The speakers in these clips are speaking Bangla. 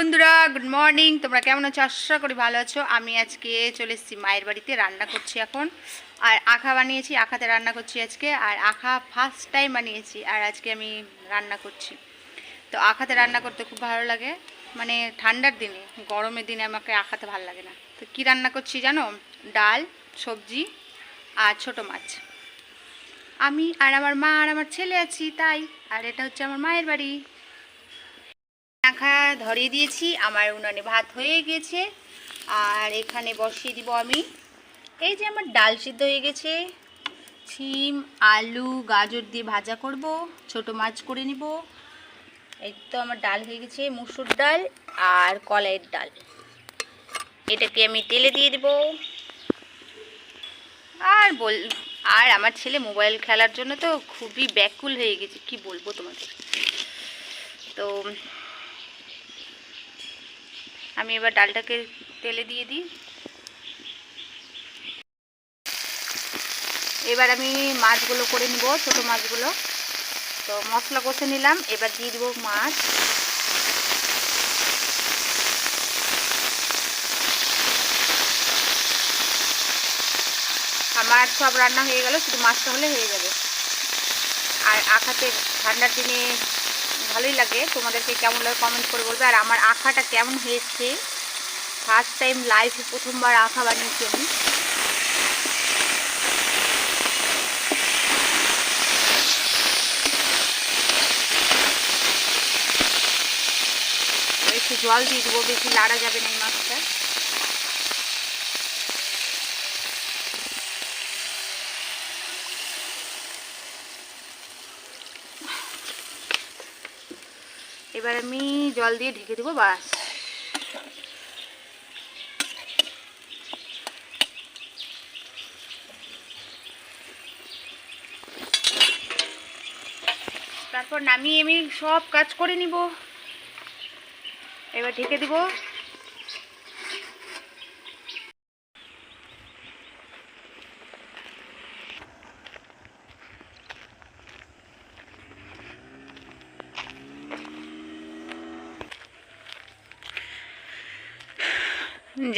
বন্ধুরা গুড মর্নিং তোমরা কেমন আছো? আশা করি ভালো আছো। আমি আজকে চলে এসেছি মায়ের বাড়িতে, রান্না করছি এখন। আর আখা বানিয়েছি, আখাতে রান্না করছি আজকে। আর আখা ফার্স্ট টাইম বানিয়েছি, আর আজকে আমি রান্না করছি। তো আখাতে রান্না করতে খুব ভালো লাগে। মানে ঠান্ডার দিনে, গরমের দিনে আমাকে আখাতে ভালো লাগে না। তো কী রান্না করছি জানো? ডাল, সবজি আর ছোট মাছ। আমি আর আমার মা আর আমার ছেলে আছি, তাই। আর এটা হচ্ছে আমার মায়ের বাড়ি। আঁখা ধরিয়ে দিয়েছি, আমার উনানে ভাত হয়ে গেছে। আর এখানে বসিয়ে দিব আমি। এই যে আমার ডাল সিদ্ধ হয়ে গেছে। শিম আলু, গাজর দিয়ে ভাজা করব, ছোট মাছ করে নিব। এই তো আমার ডাল হয়ে গেছে, মুসুর ডাল আর কলাইয়ের ডাল। এটাকে আমি তেলে দিয়ে দেব। আর বল, আর আমার ছেলে মোবাইল খেলার জন্য তো খুবই ব্যাকুল হয়ে গেছে, কি বলব তোমাদের? তো আমি এবার ডালটাকে তেলে দিয়ে দিই। এবার আমি মাছগুলো করে নিব, ছোট মাছগুলো। তো মশলা কষে নিলাম, এবার দিয়ে দিব মাছ। আমার সব রান্না হয়ে গেল, শুধু মাছটা হলে হয়ে যাবে। আর আখাতে ঠান্ডার দিনে ভালোই লাগে। তোমাদেরকে কেমন লাগে কমেন্ট করে বলবে। আর আমার আঁকাটা কেমন হয়েছে? ফার্স্ট টাইম লাইফে প্রথমবার আঁকা বানিয়েছি আমি। একটু জল দিয়ে দেবো, বেশি লাড়া যাবে না এই মাছটা। এবার আমি জল দিয়ে ঢেকে দেবো, বাস। তারপর নামিয়ে আমি সব কাজ করে নিব। এবার ঢেকে দিব।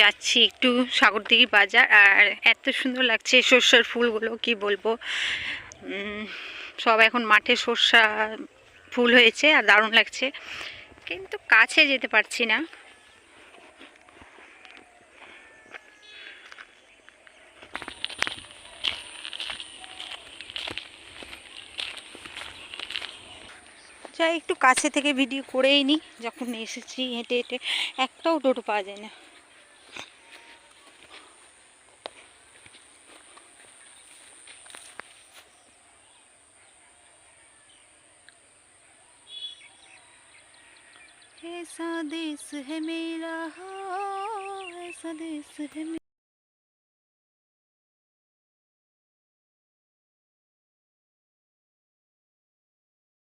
যাচ্ছি একটু সাগরদিঘি বাজার, আর এত সুন্দর লাগছে সর্ষার ফুলগুলো, কি বলব? সব এখন মাঠে সর্ষা ফুল হয়েছে আর দারুণ লাগছে। কিন্তু কাছে যেতে পারছি না। যাই, একটু কাছে থেকে ভিডিও করেই নিই যখন এসেছি হেঁটে হেঁটে। একটাও টোটো পাওয়া যায় না। ऐसा देश है मेरा हाँ, ऐसा देश है मेरा।